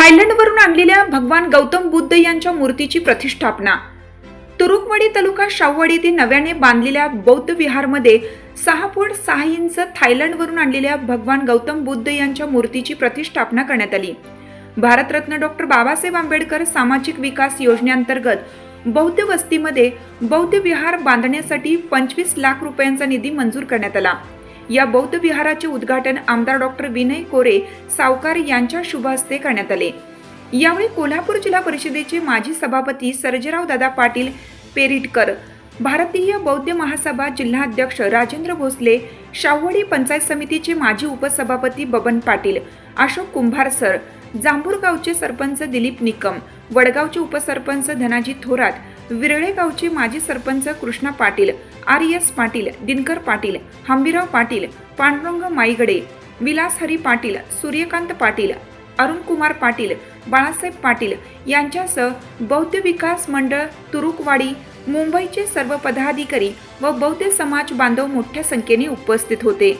थायलंडवरून आणलेल्या भगवान गौतम बुद्ध यांच्या मूर्तीची प्रतिष्ठापना. तुरुकवाडी तालुका शाहवाडी येथे नव्याने बांधलेल्या बौद्ध विहारमध्ये सहा फूट सहा इंच थायलंडवरून आणलेल्या भगवान गौतम बुद्ध यांच्या मूर्तीची प्रतिष्ठापना करण्यात आली. भारतरत्न डॉक्टर बाबासाहेब आंबेडकर सामाजिक विकास योजनेअंतर्गत बौद्ध वस्तीमध्ये बौद्ध विहार बांधण्यासाठी पंचवीस लाख रुपयांचा निधी मंजूर करण्यात आला. या बौद्ध विहाराचे उद्घाटन आमदार डॉक्टर विनय कोरे सावकार यांच्या शुभ हस्ते करण्यात आले. यावेळी कोल्हापूर जिल्हा परिषदेचे माजी सभापती सर्जेराव दादा पाटील पेरिटकर भारतीय बौद्ध महासभा जिल्हाध्यक्ष राजेंद्र भोसले शावडी पंचायत समितीचे माजी उपसभापती बबन पाटील अशोक कुंभार सर जांभूरगावचे सरपंच दिलीप निकम वडगावचे उपसरपंच धनाजी थोरात विरळे गावचे माजी सरपंच कृष्णा पाटील आर एस पाटील दिनकर पाटील हंबीराव पाटील पांडुरंग माईगडे विलास हरी पाटील सूर्यकांत पाटील अरुणकुमार पाटील बाळासाहेब पाटील यांच्यासह बौद्ध विकास मंडळ तुरुकवाडी मुंबईचे सर्व पदाधिकारी व बौद्ध समाज बांधव मोठ्या संख्येने उपस्थित होते.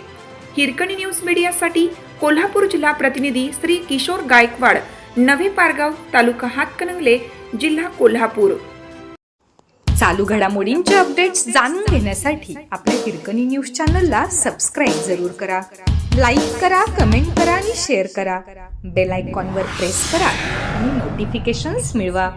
हिरकणी न्यूज मीडियासाठी कोल्हापूर जिल्हा प्रतिनिधी श्री किशोर गायकवाड नवे पारगाव तालुका हातकणंगले जिल्हा कोल्हापूर. चालू घडामोडींचे अपडेट्स जाणून घेण्यासाठी आपल्या हिरकणी न्यूज चॅनलला सबस्क्राईब जरूर करा. लाईक करा कमेंट करा आणि शेअर करा. बेल आयकॉनवर प्रेस करा आणि नोटिफिकेशन्स मिळवा.